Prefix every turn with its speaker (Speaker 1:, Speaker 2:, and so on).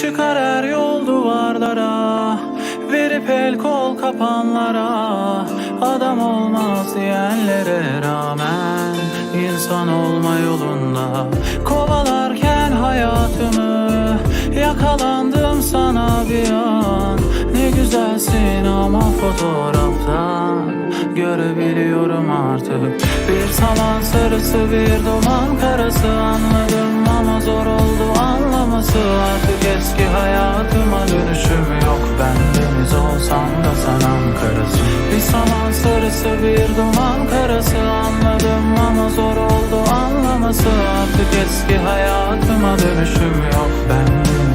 Speaker 1: Çıkar her yol duvarlara Verip el kol kapanlara Adam olmaz diyenlere rağmen insan olma yolunda. Kovalarken hayatımı Yakalandım sana bir an. Ne güzelsin ama fotoğraftan Görebiliyorum artık. Bir saman sarısı bir duman karası Anladım saman sarısı bir duman karası Anladım ama zor oldu anlaması. Artık eski hayatıma dönüşüm yok Ben